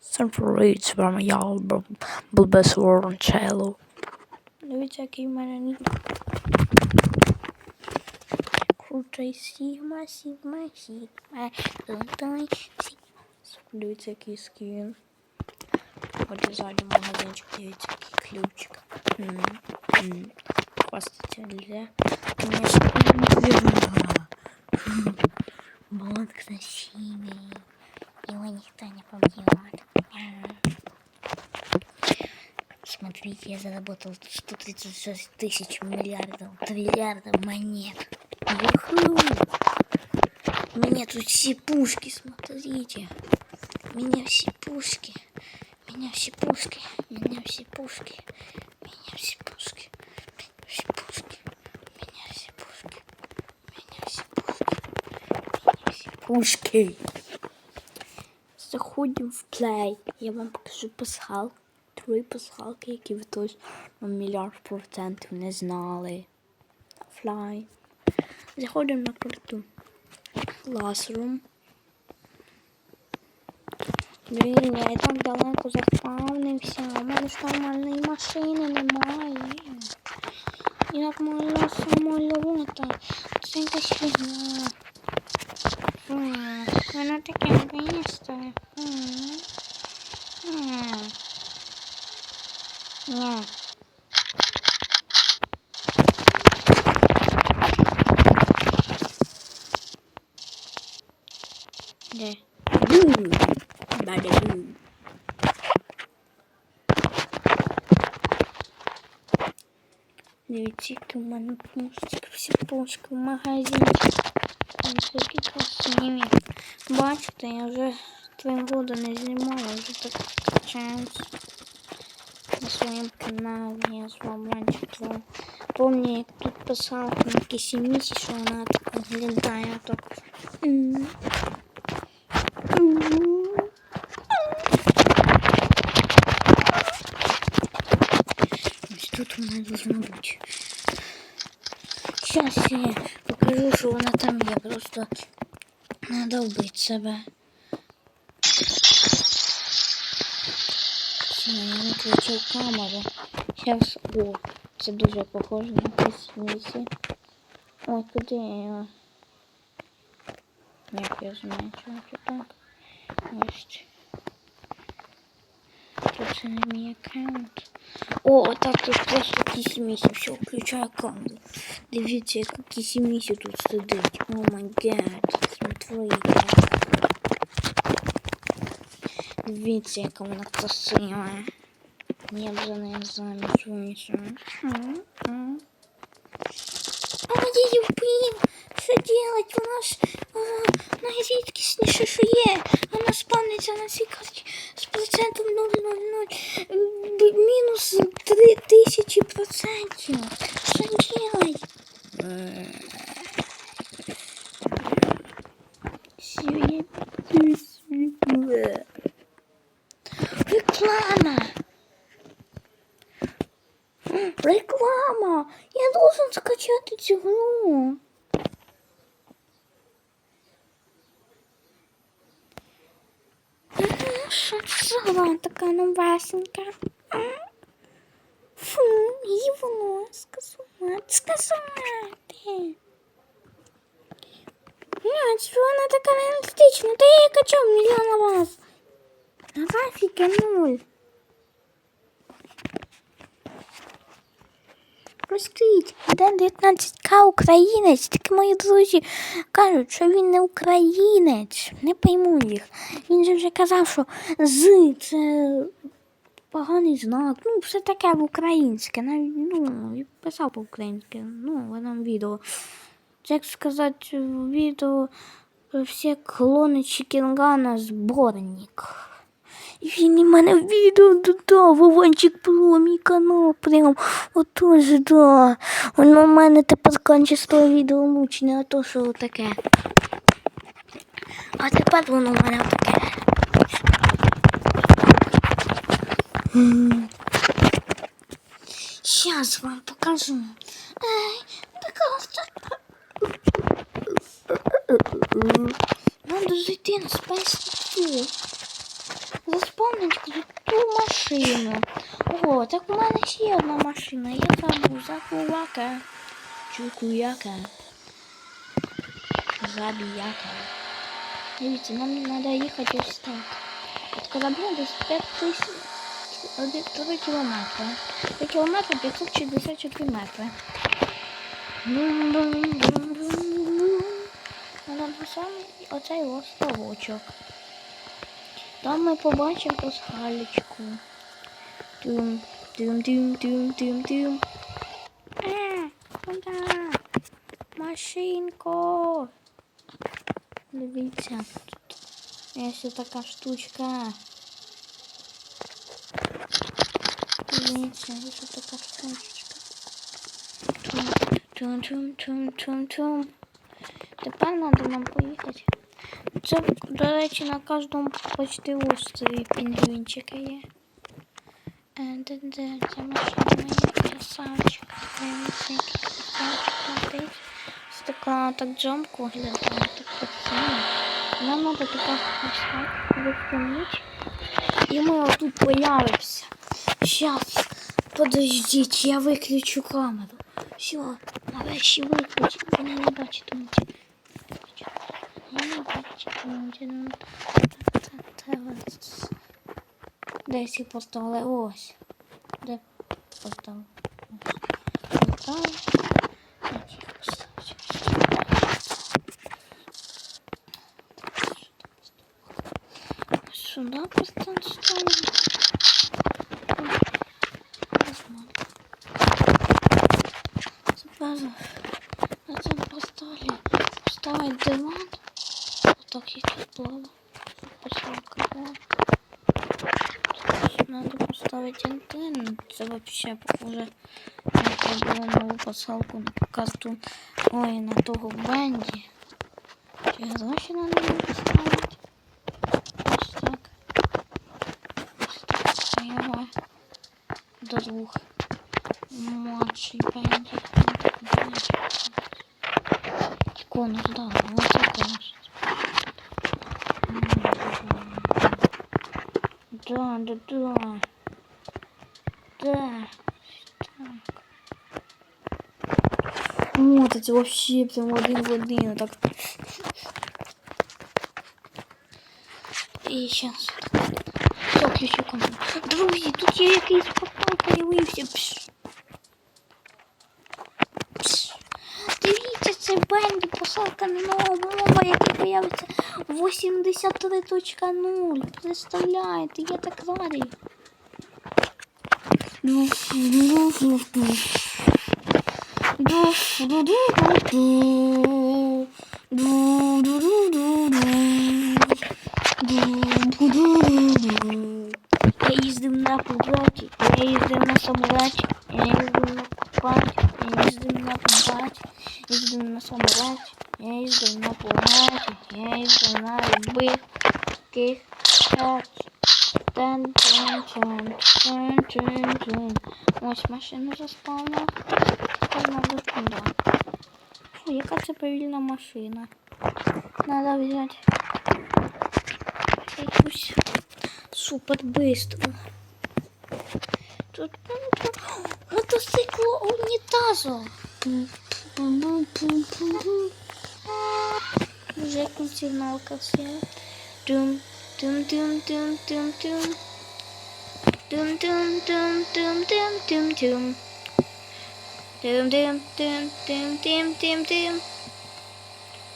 Всім привіт, з вами я, Б- Булбес Ворончелло. Дивіться, який в мене нік. Крутий Сігма, Сігма, Сігма, золотой Сігма. Дивіться, який скін. От ззаді магазинчик, дивіться, який ключик. М, м. Хвастаться нельзя. Конечно, нельзя. Смотрите, я заработал 136 тысяч миллиардов, триллиардов монет. Юху! У тут все пушки, смотрите. Меня все пушки. Меня все пушки. Меня все пушки. Меня все пушки. У меня все пушки. Меня все пушки. Меня все пушки. Меня все пушки. Заходимо в плей. Я вам покажу пасхал. Три пасхалки, які ви точно на мільярд процентів не знали. Флай. Заходимо на карту. Classroom. Блін, я і так далеко заспавнився. У мене ж нормальної машини немає. І нормального самольота. Це якась фігня. М, Воно таке бистре. Де? Бу! Бада-бу. Дивіться, які у мене пустик, всі пушки в магазині. Ось які красиві. Бачите, я вже три роки не знімала, вже так качаюсь на своєму каналі. Я з вами раніше трохи. Помню, як тут писав на кисімісі, що вона так виглядає, так. Ось тут вона должна бути. Сейчас я покажу, що вона там є. Просто надо вбити себе. Я виключив камеру. Сейчас, о, це дуже похоже на кисмісі. Ой, куди я? Як я чого це так? Ось. Тут це не мій аккаунт. О, отак тут просто кисімісі. Все, включаю камеру. Дивіться, яка кисімісі тут сидить. О май гад, смотрите. Дивіться, яка вона красива. Я б за нею заміж вийшов. М, м. А я її вбив. Що делать? Вона ж вона найрідкісніше, що є. Вона спавниться на цій карті з процентом 0,00. Б- Мінус 3000 процентів. Що делать? Реклама! Реклама! Я должен скачати цю за така новесенька? Фу, її воно скасувати, скасувати. Ні, що вона така реалістична, та я її качав мільйон раз. На графіки нуль. Простіть, де 19к українець, тільки мої друзі кажуть, що він не українець. Не пойму їх. Він же вже казав, що з це поганий знак. Ну, все таке в українське. Навіть, ну, писав по-українськи. Ну, в одному відео. Це як сказати відео всі клони Чікінгана зборник. Він мене відео додав, Вованчик мій канал прям отож, да. Воно в мене тепер качество відео лучше, не то, що таке. А тепер воно в мене таке. Сейчас вам покажу. Ай, така Надо зайти на Space Tour. За машину. О, так у мене ще одна машина. Я закувака. Чукуяка. Забіяка. Дивіться, нам треба їхати ось так. От корабля десь 5 тисяч. 3 кілометри. 3 кілометри 564 метри. Надо саме оцей островочок. Там ми побачимо пасхалечку. Тюм, тюм, тюм, тюм, тюм, тюм. А, куда? Машинко. Дивіться, тут є така штучка. Дивіться, ще така штучка. Тум, тум, тум, тум, тум. Тепер треба нам поїхати. Це, до речі, на кожному почти острові пінгвінчики є. Е, машина моя красавчик. Красавчик. Це така так джамку глядає, так працює. Нам треба така ось так виходити. І ми отут. Сейчас, подождіть, я виключу камеру. Все, нарешті виключу. Вони не бачитимуть. Я не бачитимуть. Ну, та- Десь їх поставили. Ось. Де поставили? Поставили. Як їх поставити? Сюди поставили. Тепер на цьому постолі поставить диван. Як і було. Посилка була. Надо поставить антенну. Це вообще похоже на нову посилку на карту. Ой, на того Бенді. Чи гроші надо було поставити? Ось так. Ось так. Стояла. Друг. Младший Бенді. Конус, да, вот Да, да, да. Да. Так. Вот эти вообще прям один в один. Так. І сейчас. Все, включу камеру. Друзі, тут є якийсь папай появився. Пш. Пш. Дивіться, це Бенді, посилка на нового мова, який появиться 83.0. Представляєте, я так радий. Я їздив на квадраті, я їздив на самураті, я їздив на купаті, я їздив на купаті, самураті, я їздив на квадраті, я їздив на любих Ось машина заспавна. Тепер надо туди. Фу, яка це повільна машина. Надо взяти якусь супер быстру. Тут ну, тут мотоцикло унітазу. Вже як сигналка все. Тум, тум, тум, тум, тум, тум. Тум, тум, тум, тум, тум, тум, тум. Тум, тум, тум, тум, тум, тум, тум.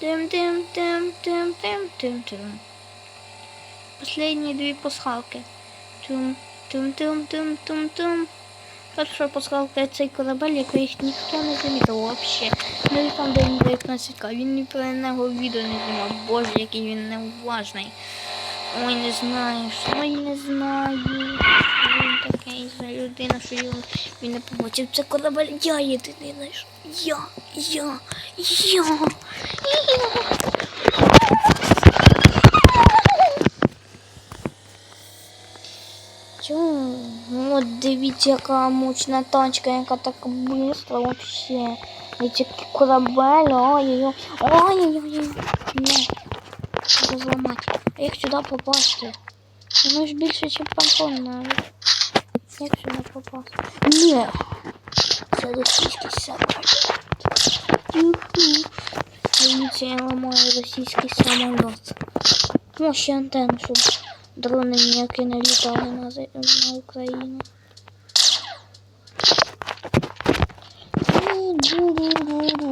Тум, тум, тум, тум, тум, тум, тум. Последние две пасхалки. Тум, тум, тум, тум, тум, тум. Перша пасхалка цей корабель, який ніхто не замітив вообще. Ну і там де він 19к. Він ні про нього відео не знімав. Боже, який він неуважний. Ой, не знаю, ой, не знаю. Він такий за людина, що його він не побачив. Це корабель, я єдиний знайшов. Я, я, я, я. От дивіться, яка мощна тачка, яка так швидко вообще. Який корабель, ой-ой-ой, ой-ой-ой, ой. Треба зламати. Як сюди попасти? Воно ж більше, ніж пантон навіть. Як не попасти? Ні. Це російський самоліт. Юху. Дивіться, я ламаю російський самоліт. Ну, ще антенну, щоб дрони ніякі не літали на, на Україну. Как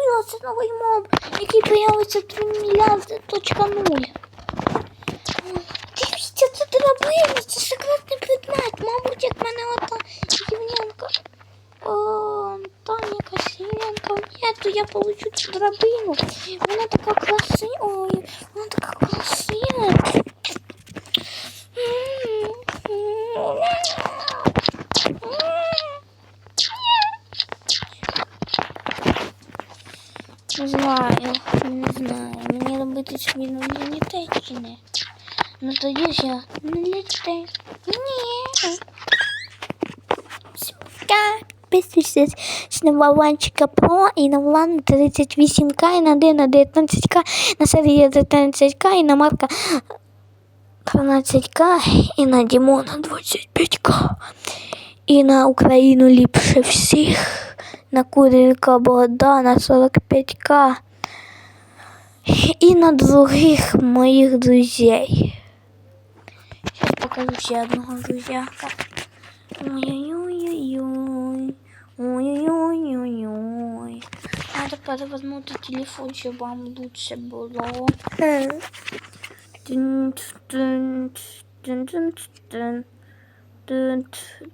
яка в мене вбила, це новий моб, який появиться в 3 мільярди точка нуль. Дивіться, це драбина, це секретний предмет, мабуть, як в мене ота рівнянка. О, там якась рівнянка. Ні, то я получу цю драбину. Вона така красива. Ой, вона така красива. Не знаю, не знаю. Мені робити собі чи не? Ну тоді ж я не літей. Ні. Смка. Підписуйтесь на Валанчика Про і на Влана 38К, і на Дина 19К, на Сергія 19К, і на Марка 13К, і на Дімона 25К. І на Україну ліпше всіх. На Курилька Богдана 45К. І на других моїх друзей. Сейчас покажу ще одного друзяка. Ой-ой-ой-ой-ой. Ой-ой-ой-ой-ой. Надо перевернути телефон, щоб вам лучше було.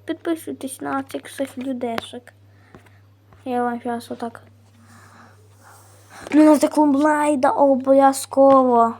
Підписуйтесь на цих всіх людешок. Я вам зараз отак. Ну, на таку блайда обов'язково.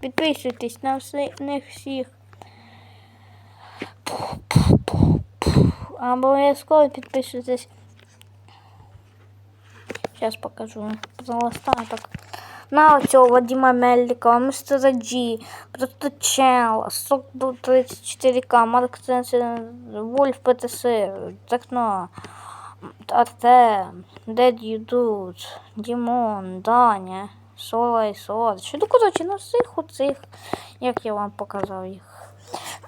Підписуйтесь на них всіх. Обов'язково підписуйтесь. Сейчас покажу. Залистаю так. На оцього Вадима Мельника, Мистера Джі, просто Чел, Сок 34К, Марк Сенсен, Вольф ПТС, Техно, Артем, Деді Дуд, Дімон, Даня, Сола і Сола. Що ну, коротше, на всіх оцих, як я вам показав їх.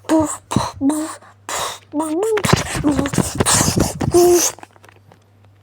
Пуф, пуф, пуф, пуф, пуф, пуф, пуф, пуф.